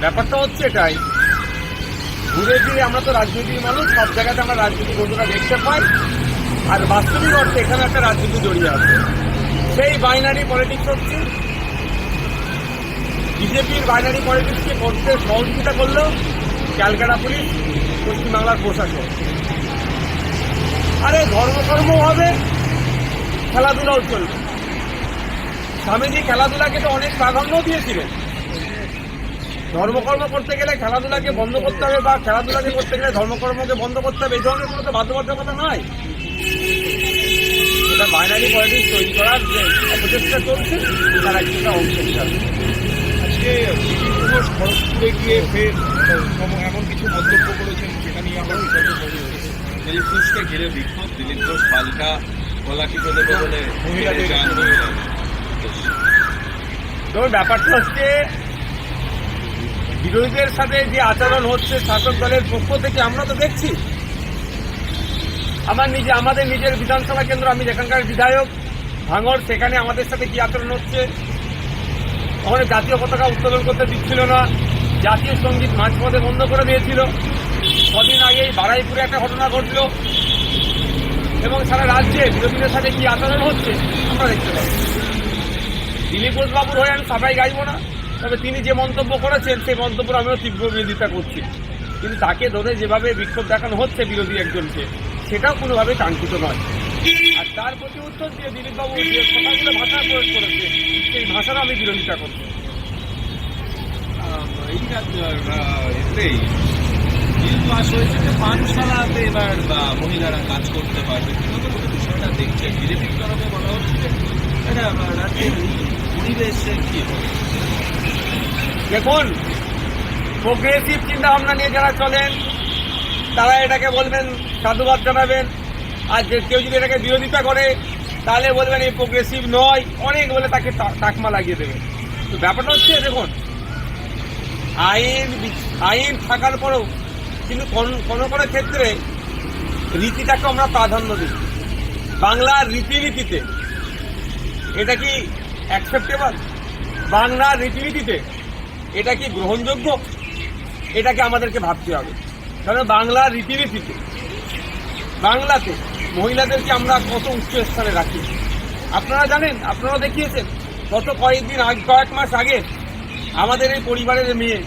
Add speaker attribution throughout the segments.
Speaker 1: ব্যাপারটা হচ্ছে এটাই। ঘুরে ফিরে আমরা তো রাজনীতির মানুষ, সব জায়গাতে আমরা রাজনীতি বন্ধুরা দেখতে পাই। আর বাস্তবিক অর্থে এখানে একটা রাজনীতি জড়িয়ে আছে। সেই বাইনারি পলিটিক্স হচ্ছে, বিজেপির বাইনারি পলিটিক্সকে করতে সহযোগিতা করল ক্যালকাটা পুলিশ, পশ্চিমবাংলার প্রশাসন। আরে ধর্মকর্ম হবে, খেলাধুলাও চলবে। স্বামীজি খেলাধুলাকে তো অনেক প্রাধান্য দিয়েছিলেন। ধর্মকর্ম করতে গেলে খেলাধুলাকে বন্ধ করতে হবে বা খেলাধুলাকে করতে গেলে ধর্মকর্মকে বন্ধ করতে হবে এই ধরনের কোনো তো বাধ্যবাধকতা নাই। এটা বাইনারি পলিটিক্স তৈরি করার যে অপচেষ্টা চলছে তার একটা অংশ হিসাবে।
Speaker 2: আজকে খড়গপুরে গিয়ে ফের সম- এমন কিছু মন্তব্য করেছেন সেটা নিয়ে আমরা করি।
Speaker 3: দিলীপ ঘোষকে ঘিরে বিক্ষোভ। দিলীপ ঘোষ পাল্টা গলা টিপে দেবে বলে
Speaker 2: মহিলাদের-
Speaker 1: ব্যাপারটা হচ্ছে বিরোধীদের সাথে যে আচরণ হচ্ছে শাসক দলের পক্ষ থেকে আমরা তো দেখছি। আমার নিজে, আমাদের নিজের বিধানসভা কেন্দ্র, আমি যেখানকার বিধায়ক ভাঙর সেখানে আমাদের সাথে কি আচরণ হচ্ছে? ওখানে জাতীয় পতাকা উত্তোলন করতে দিচ্ছিল না। জাতীয় সংগীত মাঝপথে বন্ধ করে দিয়েছিল। কদিন আগেই বারাইপুরে একটা ঘটনা ঘটলো। এবং সারা রাজ্যে বিরোধীদের সাথে কি আচরণ হচ্ছে, আমরা দেখতে পাচ্ছি দিলীপ ঘোষবাবুর হয়ে আমি সাফাই গাইব না। তবে তিনি যে মন্তব্য করেছেন, সেই মন্তব্য আমিও তীব্র বিরোধিতা করছি। কিন্তু তাকে ধরে যেভাবে বিক্ষোভ দেখানো হচ্ছে বিরোধী একজনকে, সেটাও কোনোভাবে কাঙ্ক্ষিত নয়। আর তার প্রতি উত্তর দিয়ে দিলীপবাবু যে ভাষা প্রয়োগ করেছে, সেই ভাষারও আমি বিরোধিতা করছি।
Speaker 3: এই বিল হয়েছে যে এবার মহিলারা কাজ করতে বিষয়টা দেখছে বলা হচ্ছে হবে
Speaker 1: দেখুন প্রোগ্রেসিভ চিন্তা ভাবনা নিয়ে যারা চলেন, তারা এটাকে বলবেন সাধুবাদ জানাবেন। আর যে কেউ যদি এটাকে বিরোধিতা করে, তাহলে বলবেন এই প্রোগ্রেসিভ নয়, অনেক বলে তাকে টাকমা লাগিয়ে দেবে। তো ব্যাপারটা হচ্ছে, দেখুন, আইন আইন থাকার পরেও কিন্তু কোন- কোনো কোনো ক্ষেত্রে রীতিটাকে আমরা প্রাধান্য দিই। বাংলার রীতিনীতিতে, এটা কি অ্যাকসেপ্টেবল বাংলার রীতিনীতিতে এটা কি গ্রহণযোগ্য? এটাকে আমাদেরকে ভাবতে হবে। কারণ বাংলার রীতিনীতিতে, বাংলাতে মহিলাদেরকে আমরা কত উচ্চ স্থানে রাখি। আপনারা জানেন, আপনারা দেখিয়েছেন, গত কয়েকদিন আগ, কয়েক মাস আগে আমাদের এই পরিবারের মেয়ে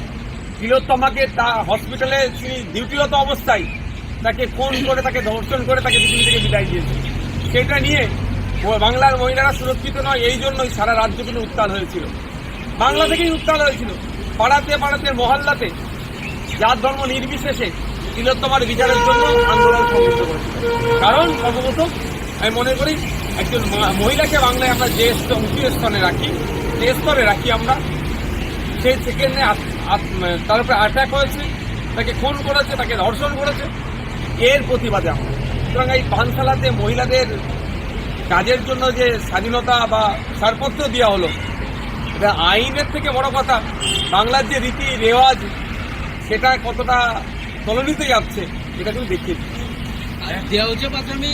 Speaker 1: তিলোত্তমাকে তা হসপিটালে তিনি ডিউটিরত অবস্থায় তাকে ফোন করে, তাকে ধর্ষণ করে তাকে পৃথিবী থেকে বিদায় দিয়েছে। সেটা নিয়ে বাংলার মহিলারা সুরক্ষিত নয়, এই জন্যই সারা রাজ্য কিন্তু উত্তাল হয়েছিল। বাংলা থেকেই উত্তাল হয়েছিল। পাড়াতে পাড়াতে মহল্লাতে জাত ধর্ম নির্বিশেষে তিলোত্তমার বিচারের জন্য আন্দোলন সংগঠিত করেছিল কারণ, সর্বপ্রথম আমি মনে করি একজন মহিলাকে বাংলায় আমরা যে উঁচু স্থানে রাখি যে স্তরে রাখি আমরা। সেই সেকেন্ডে তার উপরে অ্যাটাক হয়েছে, তাকে খুন করেছে, তাকে ধর্ষণ করেছে। এর প্রতিবাদে আমরা। সুতরাং এই পানশালাতে মহিলাদের কাজের জন্য যে স্বাধীনতা বা ছাড়পত্র দেওয়া হলো এটা আইনের থেকে বড় কথা। বাংলার যে রীতি রেওয়াজ সেটা কতটা তলনিতে যাচ্ছে এটা কিন্তু দেখিয়ে
Speaker 4: দেওয়া পাতামি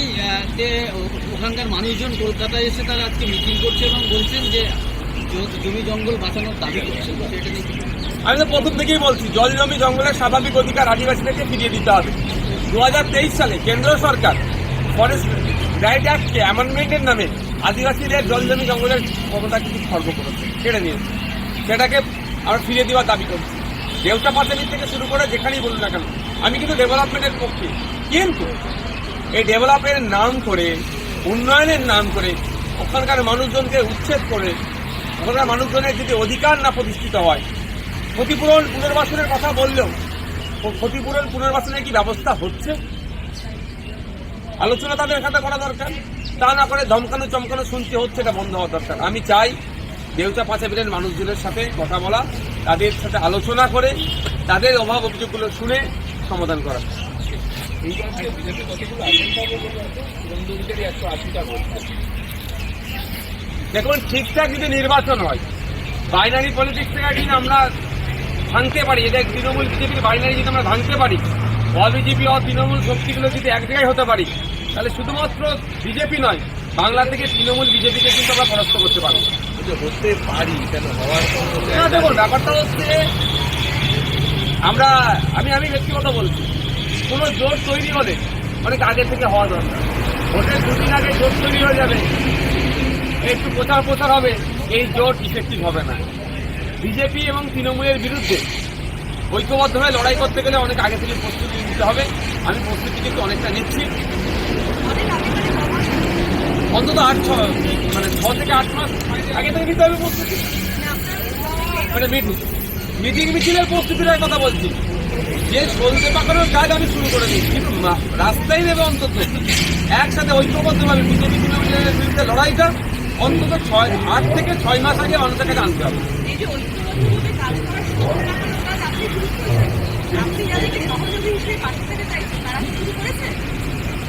Speaker 4: যে ওখানকার মানুষজন কলকাতায় এসে তারা আজকে মিটিং করছে এবং বলছেন যে জমি জঙ্গল বাঁচানোর দাবি করছেন তো সেটা নিয়ে কি-
Speaker 1: আমি তো প্রথম থেকেই বলছি জল জমি জঙ্গলের স্বাভাবিক অধিকার আদিবাসীদেরকে ফিরিয়ে দিতে হবে। দু হাজার তেইশ সালে কেন্দ্র সরকার ফরেস্ট রাইট অ্যাক্টকে অ্যামেন্ডমেন্টের নামে আদিবাসীদের জল জমি জঙ্গলের ক্ষমতা কিছু খর্ব করেছে। কেড়ে নিয়েছে সেটাকে আমরা ফিরিয়ে দেওয়ার দাবি করছি। দেউটা পাতালি থেকে শুরু করে যেখানেই বলুন না কেন, আমি কিন্তু ডেভেলপমেন্টের পক্ষে। কিন্তু এই ডেভেলপমেন্টের নাম করে, উন্নয়নের নাম করে, ওখানকার মানুষজনকে উচ্ছেদ করে, ওখানকার মানুষজনের যদি অধিকার না প্রতিষ্ঠিত হয়, ক্ষতিপূরণ পুনর্বাসনের কথা বললেও, ক্ষতিপূরণ পুনর্বাসনের কি ব্যবস্থা হচ্ছে? আলোচনা তাদের সাথে করা দরকার। তা না করে ধমকানো চমকানো শুনতে হচ্ছে, এটা বন্ধ হওয়া দরকার। আমি চাই দেউচা পাঁচাবিলের মানুষজনের সাথে কথা বলা, তাদের সাথে আলোচনা করে, তাদের অভাব অভিযোগগুলো শুনে সমাধান করা।
Speaker 2: বিজেপি
Speaker 1: দেখুন, ঠিকঠাক যদি নির্বাচন হয় বাইনারি পলিটিক্স থেকে যদি আমরা ভাঙতে পারি, এটা তৃণমূল বিজেপির বাইনারি যদি আমরা ভাঙতে পারি, অবিজেপি ও তৃণমূল শক্তিগুলো যদি এক জায়গায় হতে পারি, তাহলে শুধুমাত্র বিজেপি নয়, বাংলা থেকে তৃণমূল বিজেপিকে কিন্তু আমরা পরাস্ত করতে পারব। আমরা, আমি আমি ব্যক্তিগত বলছি, কোনো জোট তৈরি হলে অনেক আগে থেকে হওয়া দরকার। ভোটের দুদিন আগে জোট তৈরি হয়ে যাবে। একটু প্রচার প্রচার হবে, এই জোট ইফেক্টিভ হবে না। বিজেপি এবং তৃণমূলের বিরুদ্ধে ঐক্যবদ্ধভাবে লড়াই করতে গেলে অনেক আগে থেকে প্রস্তুতি নিতে হবে। আমি প্রস্তুতি কিন্তু অনেকটা নিচ্ছি। অন্তত আট ছ মানে ছ থেকে আট আগে থেকে নিতে হবে প্রস্তুতি। মানে মিটিং মিটিং মিছিলের প্রস্তুতির কথা বলছি। যে সলতে পাকানোর কাজ আমি শুরু করে দিচ্ছি কিন্তু রাস্তায় নেবে অন্তত একসাথে ঐক্যবদ্ধভাবে বিজেপি তৃণমূলের বিরুদ্ধে লড়াইটা অন্তত ছয় আট থেকে ছয় মাস আগে মানুষের কাছে আনতে হবে।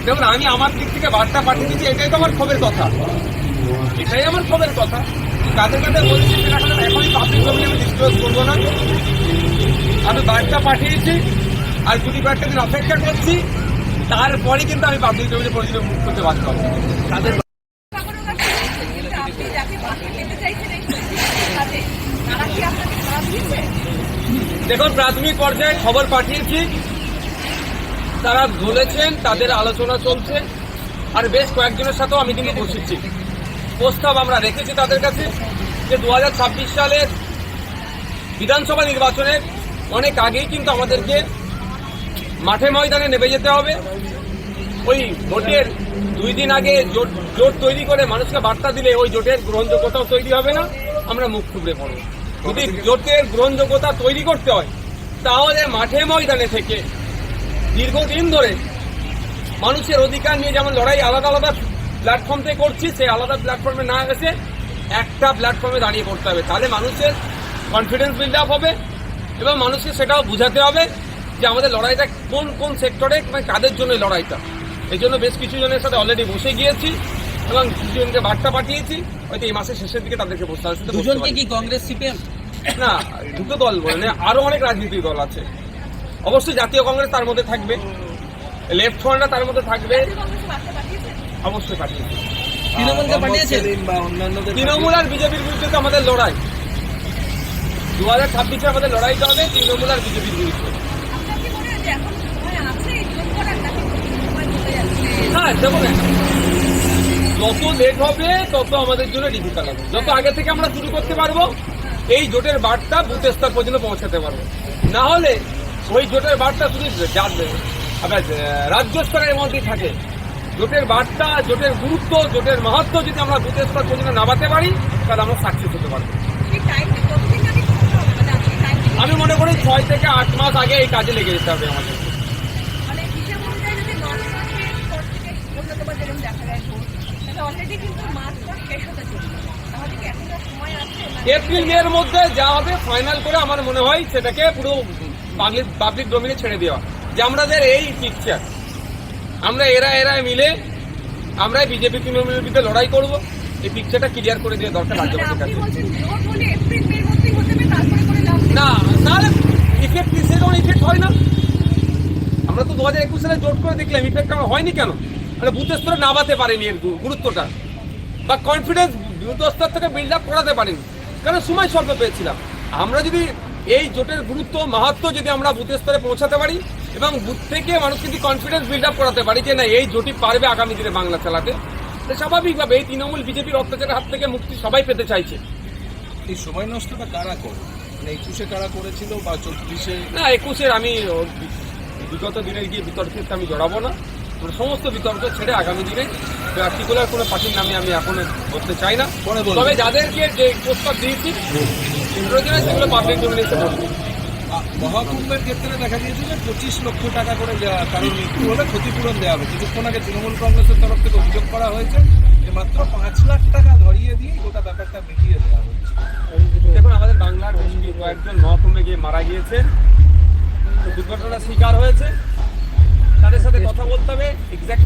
Speaker 1: দেখুন আমি আমার দিক থেকে বার্তা পাঠিয়ে দিচ্ছি এটাই তো আমার ক্ষোভের কথা। এটাই আমার ক্ষোভের কথা। কাদের কাছে বলছি এখন পাবলিক ডোমেনে আমি ডিসক্লোজ করব না। আমি বার্তা পাঠিয়েছি, আর যদি কয়েকটা দিন অপেক্ষা করছি। তারপরে কিন্তু আমি পাবলিক ডোমেনে পরিচিত মুখ করতে বাধ্য হব। তাদের দেখুন, প্রাথমিক পর্যায়ে খবর পাঠিয়েছি। তারা বলেছেন, তাদের আলোচনা চলছে। আর বেশ কয়েকজনের সাথেও আমি কিন্তু বসেছি। প্রস্তাব আমরা রেখেছি তাদের কাছে যে দু হাজার ছাব্বিশ সালের বিধানসভা নির্বাচনে অনেক আগেই কিন্তু আমাদেরকে মাঠে ময়দানে নেমে যেতে হবে। ওই ভোটের দুই দিন আগে জোট জোট তৈরি করে মানুষকে বার্তা দিলে ওই জোটের গ্রহণযোগ্যতাও তৈরি হবে না। আমরা মুখ থুবড়ে পড়ব। যদি জোটের গ্রহণযোগ্যতা তৈরি করতে হয়, তাহলে মাঠে ময়দানে থেকে দীর্ঘদিন ধরে মানুষের অধিকার নিয়ে যেমন লড়াই আলাদা আলাদা প্ল্যাটফর্ম থেকে করছি সে আলাদা প্ল্যাটফর্মে না এসে একটা প্ল্যাটফর্মে দাঁড়িয়ে করতে হবে। তাহলে মানুষের কনফিডেন্স বিল্ড আপ হবে এবং মানুষকে সেটাও বুঝাতে হবে যে আমাদের লড়াইটা কোন কোন সেক্টরে মানে কাদের জন্য লড়াইটা। এই জন্য বেশ কিছু জনের সাথে অলরেডি বসে গিয়েছি এবং কিছু জনকে বার্তা পাঠিয়েছি। হয়তো এই মাসের শেষের দিকে তাদেরকে বসতে হবে
Speaker 4: দুজনকে কি কংগ্রেস সিপিএম?
Speaker 1: না দুটো দল মানে আরও অনেক রাজনৈতিক দল আছে। অবশ্যই জাতীয় কংগ্রেস তার মধ্যে থাকবে। লেফট ফ্রন্টরা তার মধ্যে থাকবে। অবশ্যই পাঠিয়েছে
Speaker 4: তৃণমূলকে পাঠিয়েছেন?
Speaker 1: তৃণমূল আর বিজেপির বিরুদ্ধে তো আমাদের লড়াই। দু হাজার ছাব্বিশে আমাদের লড়াইটা হবে তৃণমূল আর বিজেপির বিরুদ্ধে।
Speaker 5: আপনার কি মনে হয়
Speaker 1: দেখুন যত লেট হবে তত আমাদের জন্য ডিফিকাল্ট হবে যত আগে থেকে আমরা শুরু করতে পারব এই জোটের বার্তা বুথ স্তর পর্যন্ত পৌঁছাতে পারব। না হলে ওই জোটের বার্তা শুধু আপনার আহ, রাজ্য স্তরের মধ্যেই থাকে। জোটের বার্তা জোটের গুরুত্ব জোটের মাহাত্ম যদি আমরা বুথ স্তর পর্যন্ত নামাতে পারি তাহলে আমরা সাকসেস হতে পারব।
Speaker 5: মানে
Speaker 1: আমি মনে করি ছয় থেকে আট মাস আগে এই কাজে লেগে যেতে হবে আমাদের।
Speaker 5: মানে হিসাব অনুযায়ী যদি মার্চ মাসের পর থেকে অন্যতম যেরকম দেখা যায় ভোট তাহলে অলরেডি কিন্তু মার্চ মাস শেষ হতে চলছে। তাহলে কি এখনও সময় আছে? না
Speaker 1: এপ্রিল মে এর মধ্যে যা হবে ফাইনাল করে আমার মনে হয় সেটাকে পুরো পাবলিক পাবলিক ডোমিনে ছেড়ে দেওয়া। যে আমাদের এই পিকচার আমরা এরা এরা মিলে আমরা বিজেপি তৃণমূলের বিরুদ্ধে লড়াই করব। এই পিকচারটা ক্লিয়ার করে দেওয়া দরকার কাছে।
Speaker 5: নেই।
Speaker 1: না তাহলে ইফেক্ট সেরকম ইফেক্ট হয় না। আমরা তো দু হাজার একুশ সালে জোট করে দেখলাম ইফেক্ট আমার হয়নি কেন? মানে বুথ স্তরে নামাতে পারেনি এর গুরুত্বটা। বা কনফিডেন্স বুথ স্তর থেকে বিল্ড আপ করাতে পারিনি। কারণ সময় স্বল্প পেয়েছিলাম। আমরা যদি এই জোটের গুরুত্ব মাহাত্ম যদি আমরা বুথ স্তরে পৌঁছাতে পারি এবং বুথ থেকে মানুষ যদি কনফিডেন্স বিল্ড আপ করাতে পারি যে না এই জোটই পারবে আগামী দিনে বাংলা চালাতে। তো স্বাভাবিকভাবে এই তৃণমূল বিজেপির অত্যাচারের হাত থেকে মুক্তি সবাই পেতে চাইছে।
Speaker 3: এই সময় নষ্টটা কারা করে? মানে একুশে কারা করেছিল বা চব্বিশে?
Speaker 1: না একুশের আমি বিগত দিনের গিয়ে বিতর্কের আমি জড়াবো না। মানে সমস্ত বিতর্ক ছেড়ে আগামী দিনে পার্টিকুলার কোনো পার্টির নামে আমি এখন বলতে চাই না। তবে যাদেরকে যে প্রস্তাব দিয়েছি সেগুলো পাবলিক ডোমিনে এসে বলব।
Speaker 3: মহাকুম্ভের ক্ষেত্রে দেখা গিয়েছে যে পঁচিশ লক্ষ টাকা করে দেওয়া কারণ মৃত্যু হলে ক্ষতিপূরণ দেওয়া হবে। কিছুক্ষণ আগে তৃণমূল কংগ্রেসের তরফ থেকে অভিযোগ করা হয়েছে যে মাত্র পাঁচ লাখ টাকা ধরিয়ে দিয়ে গোটা ব্যাপারটা মিটিয়ে দেওয়া হয়েছে
Speaker 1: দেখুন আমাদের বাংলার বেশ কয়েকজন মহকুমে গিয়ে মারা গিয়েছেন। দুর্ঘটনার শিকার হয়েছে। তাদের সাথে কথা বলতে হবে এক্সাক্ট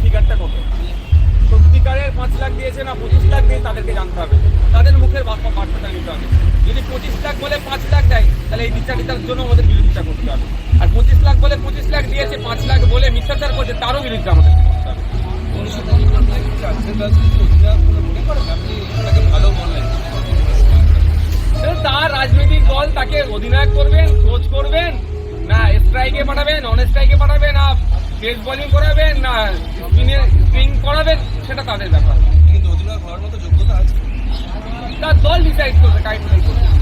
Speaker 1: লাখ দিয়েছে না পঁচিশ লাখ দিয়ে তাদেরকে জানতে হবে। তাদের মুখের বার্তা বার্তাটা নিতে হবে। যদি পঁচিশ লাখ বলে পাঁচ লাখ দেয়, তাহলে এই বিচারিতার জন্য আমাদের বিরোধিতা করতে হবে। আর পঁচিশ লাখ বলে পঁচিশ লাখ দিয়েছে, পাঁচ লাখ বলে মিথ্যাচার করছে, তারও বিরুদ্ধে আমাদের করতে হবে। তার রাজনৈতিক দল তাকে অধিনায়ক করবেন কোচ করবেন, না স্ট্রাইকে পাঠাবেন নন স্ট্রাইকে পাঠাবেন, না পেস বোলিং করাবেন, না স্পিনে স্পিন করাবেন সেটা তাদের ব্যাপার।
Speaker 3: কিন্তু অধিনায়ক হওয়ার মতো যোগ্যতা আছে।
Speaker 1: তার দল ডিসাইড করবে করবে।